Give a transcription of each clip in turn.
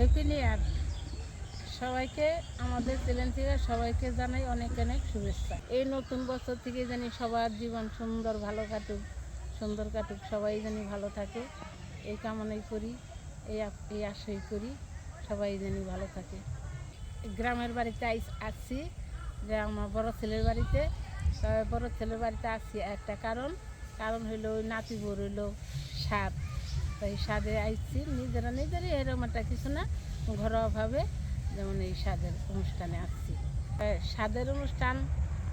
Happy new year সবাইকে, আমাদের channel থেকে সবাইকে জানাই অনেক অনেক শুভেচ্ছা। এই নতুন বছর থেকে জানি সবার জীবন সুন্দর, ভালো কাটুক, সুন্দর কাটুক, সবাই জানি ভালো থাকে। এই কামনাই করি, এই এই আশাই করি সবাই জানি ভালো থাকে। গ্রামের বাড়িতে আসছি, যে আমার বড় ছেলের বাড়িতে। বড় ছেলের বাড়িতে আসছি একটা কারণ। কারণ হইল ওই নাতি বোর হইল সাপ। তাই স্বাদে আইছি, নিজেরা নিজেরই এরকম একটা কিছু না ঘরোয়াভাবে যেমন এই স্বাদের অনুষ্ঠানে আসছি। স্বাদের অনুষ্ঠান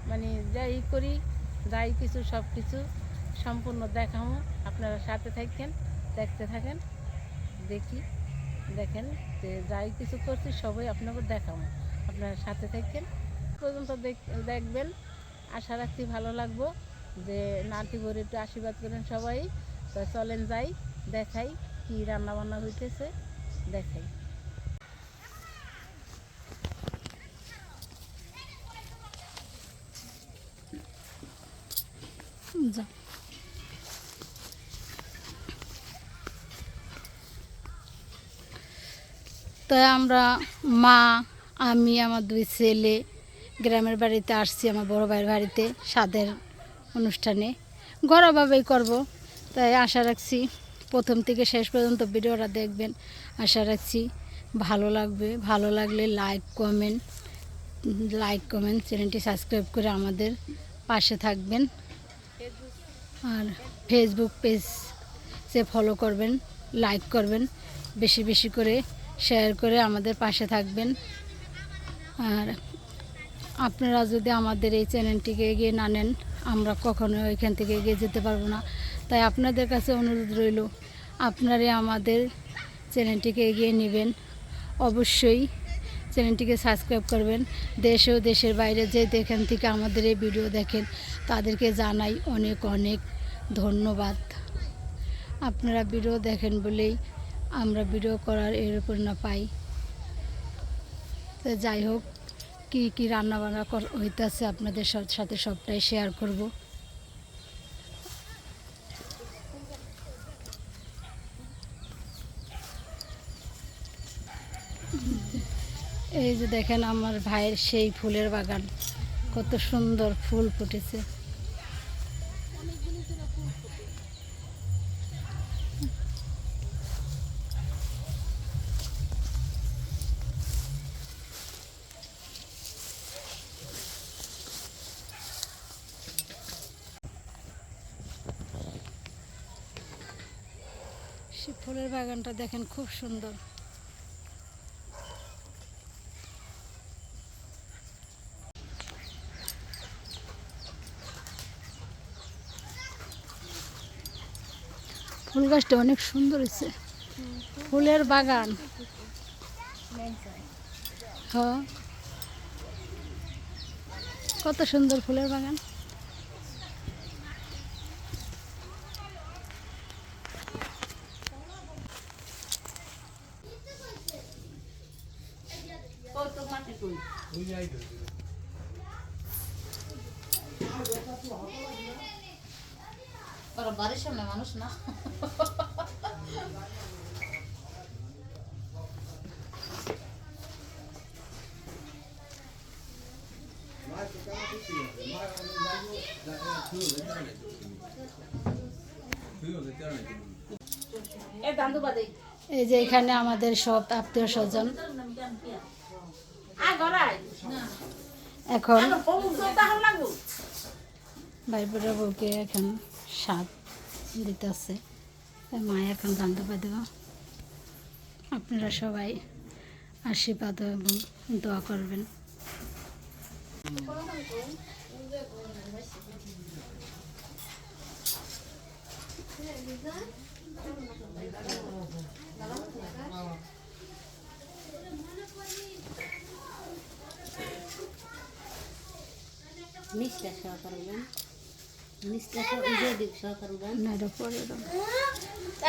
মানে যাই করি, যাই কিছু সব কিছু সম্পূর্ণ দেখাবো আপনারা সাথে থাকেন, দেখতে থাকেন, দেখি, দেখেন যে যাই কিছু করছি সবই আপনাকে দেখাবো আপনারা সাথে থাকেন পর্যন্ত দেখ- দেখবেন। আশা রাখছি ভালো লাগবো যে নাতি ভরে একটু আশীর্বাদ করেন সবাই। তো চলেন যাই। দেখাই কি রান্না বান্না হইতেছে, দেখাই। তাই আমরা মা, আমি, আমার দুই ছেলে গ্রামের বাড়িতে আসছি, আমার বড় ভাইয়ের বাড়িতে স্বাদের অনুষ্ঠানে। ঘরোয়াভাবেই করব, তাই আশা রাখছি প্রথম থেকে শেষ পর্যন্ত ভিডিওটা দেখবেন। আশা রাখছি ভালো লাগবে। ভালো লাগলে লাইক কমেন্ট লাইক কমেন্ট চ্যানেলটি সাবস্ক্রাইব করে আমাদের পাশে থাকবেন। আর ফেসবুক পেজ সে ফলো করবেন লাইক করবেন, বেশি বেশি করে শেয়ার করে আমাদের পাশে থাকবেন। আর আপনারা যদি আমাদের এই চ্যানেলটিকে এগিয়ে না নেন, আমরা কখনো ওইখান থেকে এগিয়ে যেতে পারব না। তাই আপনাদের কাছে অনুরোধ রইল, আপনারাই আমাদের চ্যানেলটিকে এগিয়ে নেবেন। অবশ্যই চ্যানেলটিকে সাবস্ক্রাইব করবেন। দেশ ও দেশের বাইরে যে যেখান থেকে আমাদের এই ভিডিও দেখেন, তাদেরকে জানাই অনেক অনেক ধন্যবাদ। আপনারা ভিডিও দেখেন বলেই আমরা ভিডিও করার এর উপর না পাই। তো যাই হোক, কী কী রান্নাবান্না হইতেছে আপনাদের সাথে সবটাই শেয়ার করব। এই যে দেখেন আমার ভাইয়ের সেই ফুলের বাগান। কত সুন্দর ফুল ফুটেছে। ফুলের বাগানটা দেখেন খুব সুন্দর। গাছটা অনেক সুন্দর হয়েছে। ফুলের বাগান। হ্যাঁ। কত সুন্দর ফুলের বাগান। ওরা বাড়ির সামনে মানুষ না। এই যে এখানে আমাদের সব আত্মীয় স্বজন। এখন ভাইপোরা বউকে এখন স্বাদ দিতেছে মা এখন রান্ধতে পারে দেব আপনারা সবাই আশীর্বাদ এবং দোয়া করবেন। নিচটা সেবা করবেন।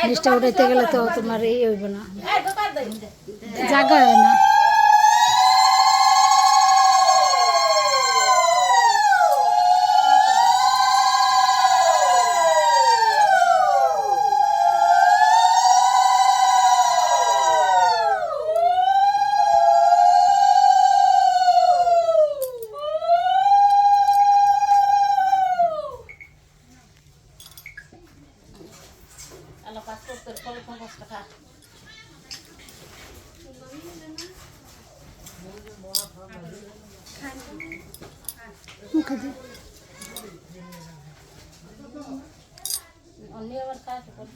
নিচটা উঠাইতে গেলে তো তোমার এই হইব না। জায়গা হয় না। কাজ করে।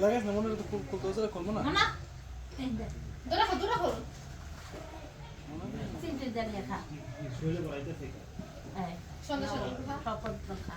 লাগাস না মনে হয় খুব খুব দোসরা করব না? দূরে খো দূরে খো খা সন্ধ্যা সন্ধ্যা শপথ খা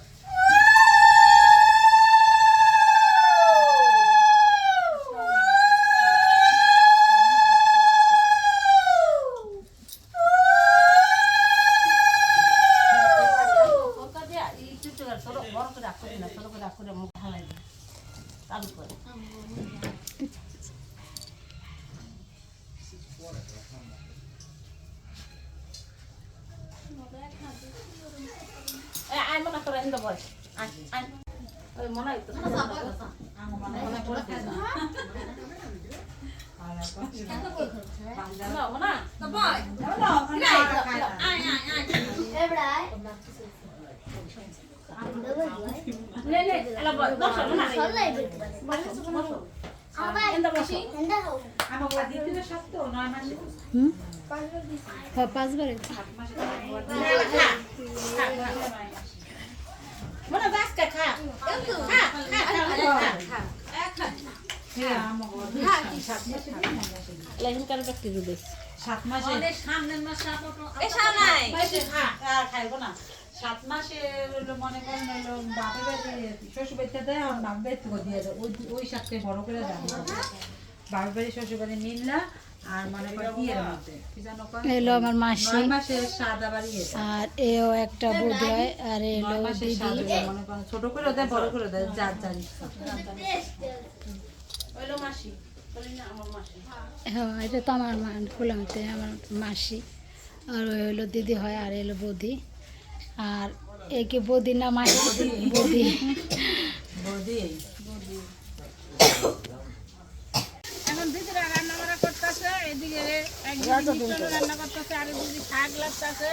একটু করে বড় করে না ছোট করে মুখ হালাই দিই চালু করে আয় মনে করে হিন্দু বয়স আয় আয় মনে হয় তো মনে করে না না মনে এবারে নে নে এলা বল বসো না সরলাই বের আমার হিন্দু বসো এন্ডা হও হুম হ্যাঁ পাঁচবারে মনে খা খা খা খা সাত মাসে। নাই মাসে। খাইবো না। সাত মাসে মনে করেন হলো বাপের বাড়ি শ্বশুর বাড়িতে দেয় আর বাপ থেকে দিয়ে দেয়। ওই ওই সাতকে বড় করে দেয় বাপের বাড়ি শ্বশুর বাড়ি মিললা আর মনে করেন ইয়ের মধ্যে? কি জানো কয়? এলো আমার মাসি। আর এও একটা বোধহয় আর এলো দিদি। ছোট করে দেয় বড় করে দেয় যার আমার হ্যাঁ এটা তো আমার ফুলামতে আমার মাসি। আর ওই হলো দিদি হয় আর এলো বৌদি। আর একে বৌদি না মাসি বৌদি। বৌদি। এখন রান্না বান্না করতেছে এদিকে একদিকে রান্না করতেছে আর দিদি শাক লাগতেছে।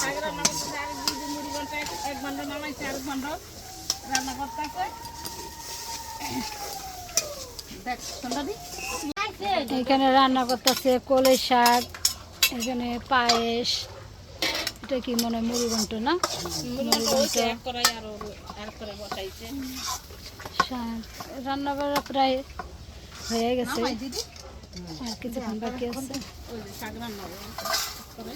শাক রান্না করতেছে আর দিদি মুড়ি ঘণ্টা এক ঘণ্টা নামাইছে আর ঘণ্টা রান্না করতেছে। দেখ এখানে রান্না করতেছে কলে শাক এখানে পায়েস এটা কি মনে হয় ঘন্ট না? রান্না প্রায় হয়ে গেছে। আর কিছুক্ষণ বাকি আছে। করে।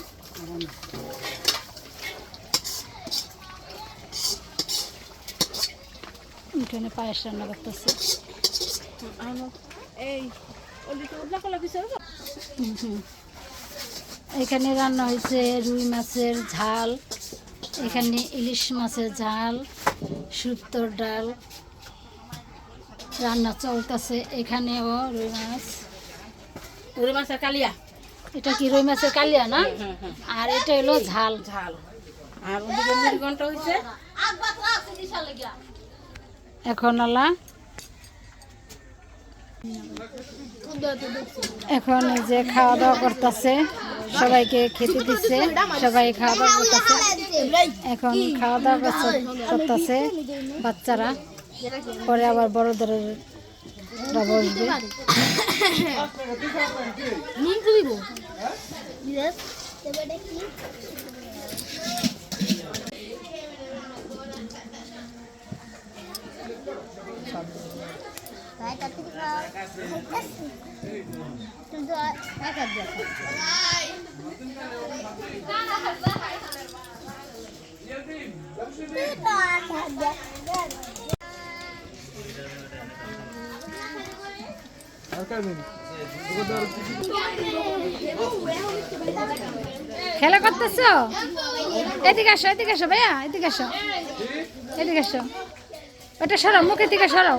পায়েস রান্না করতেছে। এই কিছু হুম, হুম। এখানে রান্না হয়েছে রুই মাছের ঝাল এখানে ইলিশ মাছের ঝাল শুক্তোর ডাল রান্না চলতেছে এখানেও রুই মাছ। উড়ে মাছের কালিয়া। এটা কি রুই মাছের কালিয়া না? হ্যাঁ হ্যাঁ আর এটা হলো ঝাল। ঝাল। আর ওদিকে মুড়ি ঘণ্টা হয়েছে। এখন আলা। এখন যে খাওয়া দাওয়া করতেছে। সবাইকে খেতে দিচ্ছে, সবাই খাওয়া দাওয়া করতেছে। এখন খাওয়া দাওয়া করতেছে বাচ্চারা। পরে আবার বড়দের বসবে। নুন তুমি খেলা করতেছ? এদিকে আসো এদিকে আসো ভাইয়া, এদিকে আসো। এদিকে আসো। ওটা সরাও, মুখ এদিকে সরাও।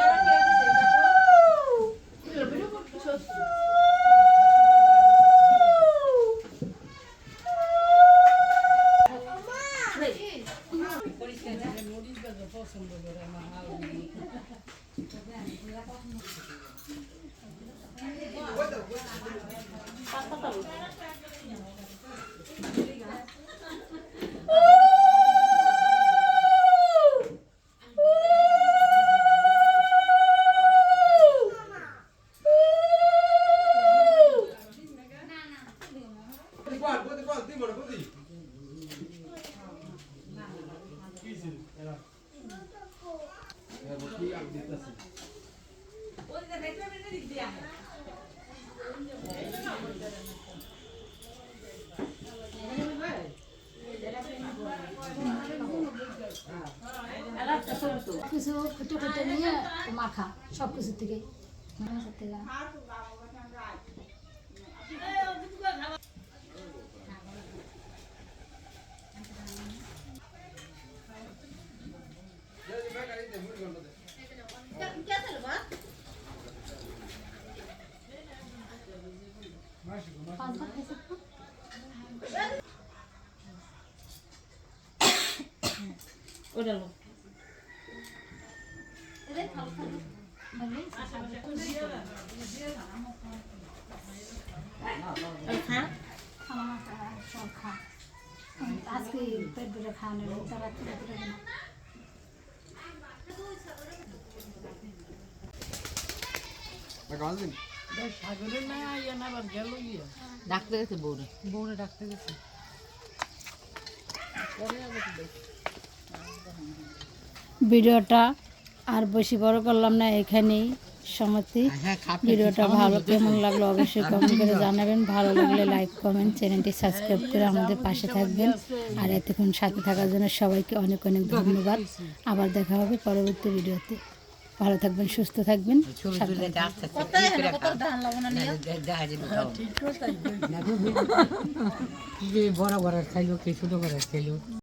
মাখা সব কিছু থেকে। মাছের থেকে পাঁচ ভাত খাইছে তো? ওটা লো বললি? খাওয়া মাখা, সব খা আজকে পেট ভরে খাওয়ানো তারা তুলে তুলে না সাগরের না না আবার গেল ডাক্তার গেছে বউরে বউরে ডাকতে গেছে ভিডিওটা আর বেশি বড় করলাম না এখানেই সমাপ্তি। ভিডিওটা ভালো কেমন লাগল অবশ্যই কমেন্ট করে জানাবেন। ভালো লাগলে লাইক কমেন্ট চ্যানেলটি সাবস্ক্রাইব করে আমাদের পাশে থাকবেন। আর এতক্ষণ সাথে থাকার জন্য সবাইকে অনেক অনেক ধন্যবাদ। আবার দেখা হবে পরবর্তী ভিডিওতে। ভালো থাকবেন সুস্থ থাকবেন। বড় বড় খাইলো কি ছোট খাইলো।